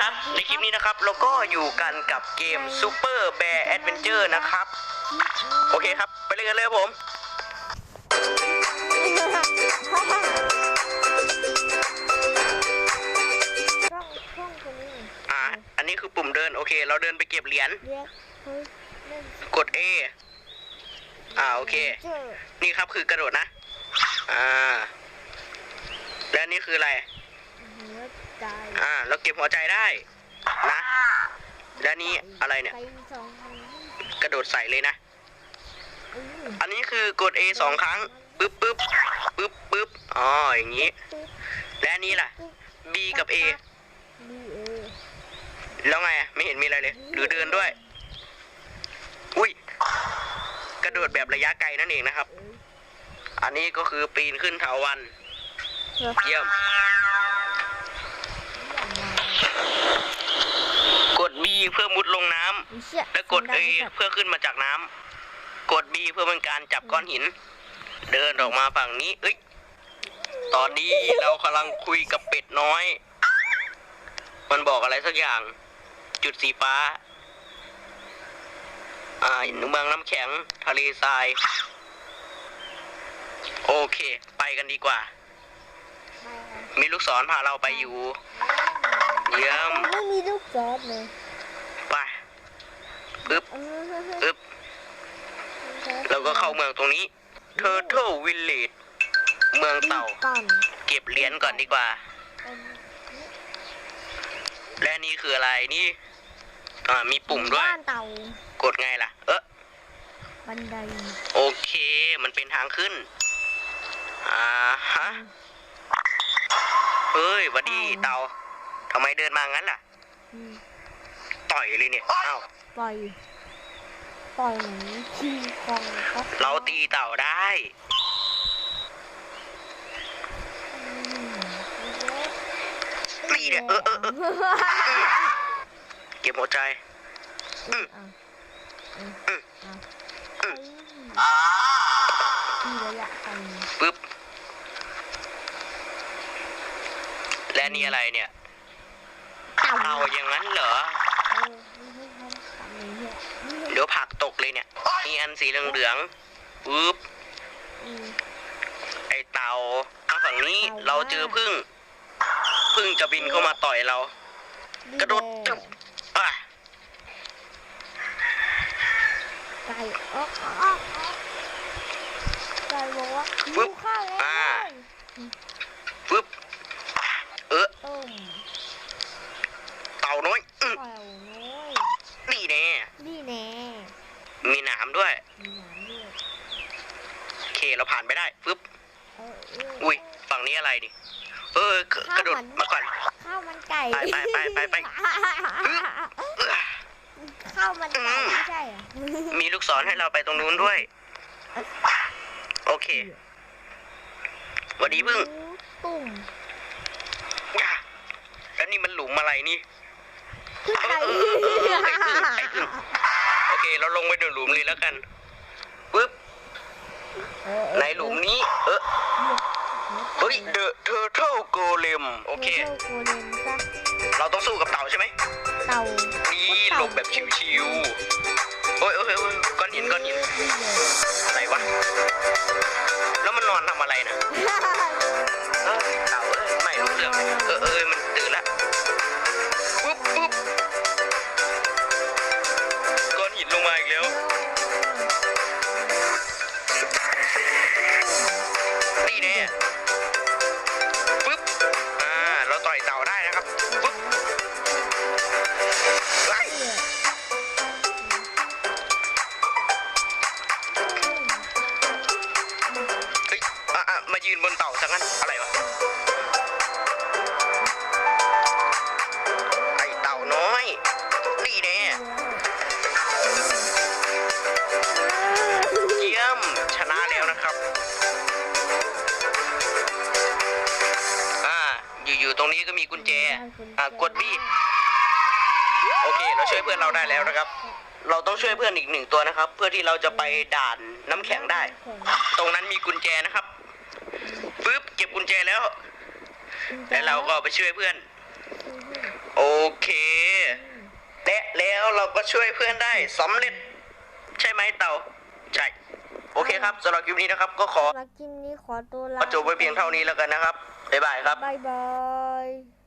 ครับ ในคลิปนี้นะครับเราก็อยู่กันกับเกม Super Bear Adventure นะครับ โอเคครับ ไปเล่นกันเลยผมอ่าอันนี้คือปุ่มเดิน โอเค เราเดินไปเก็บเหรียญกเฮ้ยเล่นกด A อ่าโอเค นี่ครับคือกระโดดนะ อ่า และนี่คืออะไร ใจอ่าเราเก็บหัวใจได้นะ และนี่อะไรเนี่ย ไปสองพันกระโดดใส่เลยนะ อืมอันนี้คือกด A สองครั้งปึ๊บปึ๊บปึ๊บปึ๊บอ๋ออย่างนี้ปึ๊บและอันนี้ล่ะปึ๊บ B กับ A บีเอแล้วไงอะไม่เห็นมีอะไรเลย หรือเดินด้วย อุ้ยกระโดดแบบระยะไกลนั่นเองนะครับเอ้ยอันนี้ก็คือปีนขึ้นเถาวันเพื่อเยี่ยม เชี่ยและกด A เพื่อขึ้นมาจากน้ำกด B เพื่อเป็นการจับก้อนหิน เดินออกมาฝั่งนี้ เอ้ย ตอนนี้เรากำลังคุยกับเป็ดน้อย มันบอกอะไรสักอย่าง จุดสีฟ้า อ่าเมืองน้ำแข็ง ทะเลทราย โอเค ไปกันดีกว่า มีลูกศรพาเราไปอยู่ เยี่ยม ไม่มีลูกจอบเลยไป ปึ๊บเออปึ๊บแล้วก็เข้าเมืองตรงนี้ Turtle Village เมืองเต่าก่อนเก็บเหรียญก่อนดีกว่าเป็นและนี่คืออะไรนี่อ่ามีปุ่มด้วย บ้านเต่ากดไงล่ะ เออบันไดโอเค มันเป็นทางขึ้น อ่าฮะ เฮ้ยหวัดดีเต่าทำไมเดินมางั้นล่ะ อืม ต่อยเลยเนี่ยอ้าวปล่อยปล่อยเหมือนขี้คองก็เราตีเต่าได้อืมนี่เนี่ยเออเออเออเก็บหัวใจอืมอะอืมอะอืมที่ระยะไกลปึ๊บ และนี่อะไรเนี่ยเต่าเอาอย่างนั้นเหรอ เออไม่ให้ทำทำอย่างเงี้ยนี่เดี๋ยวผักตกเลยเนี่ย มีอันสีเหลืองๆปึ๊บอืมไอเต่าทางฝั่งนี้เต่าเราเจอพึ่ง พึ่งจะบินเข้ามาต่อยเรา กระโดดตึ๊บอะไก่ออกออกออกไก่บอกว่าหิวข้าวแล้วอ่าปึ๊บเออ ต้ม เต่าน้อยอื้อ เต่าน้อย นี่แน่ นี่แน่ มีหนามด้วย มีหนามด้วย โอเค เราผ่านไปได้ปึ๊บเออเอออุ้ยฝั่งนี้อะไรดิเออกระกระโดดมาก่อนข้าวมันไก่ไปไปไปไปไปเอื้อข้าวมันไก่ไม่ใช่เหรอมีลูกศรให้เราไปตรงนู้นด้วย โอเคหวัสดีพึ่งตุ่มอะแล้วนี่มันหลุมอะไรนี่ขึ้นไปเออเออเออไอ้พึ่งไอ้พึ่งโอเค เราลงไปในหลุมเลยแล้วกันปึ๊บ ในหลุมนี้ เออเฮ้ย The Turtle Golem โอเคโโกเลมซะเราต้องสู้กับเต่าใช่ไหมเต่านี่หลบแบบชิวๆโอ้ยโอ้ยโอ้ยก้อนหินก้อนหินอะไรวะ แล้วมันนอนทำอะไรนะเออเต่าเอ้ยไม่รู้เรื่องเออเออมัน นั้นอะไรวะไอเต่าน้อยนี่แน่เยี่ยมชนะแล้วนะครับ อ่า อยู่ๆตรงนี้ก็มีกุญแจ อ่ากดบี้โอเค เราช่วยเพื่อนเราได้แล้วนะครับ เราต้องช่วยเพื่อนอีกหนึ่งตัวนะครับ เพื่อที่เราจะไปด่านน้ำแข็งได้ ตรงนั้นมีกุญแจนะครับ ปึ๊บเก็บกุญแจแล้ว แล้วเราก็ไปช่วยเพื่อนโอโอเคและแล้วเราก็ช่วยเพื่อนได้สำเร็จ ใช่ไหมเต่าใช่โอเคครับสำหรับคลิปนี้นะครับ ก็ขอสำหรับคลิปนี้ขอตัวลาก็จบไว้เพียงเท่านี้แล้วกันนะครับบ๊ายบายครับบายบาย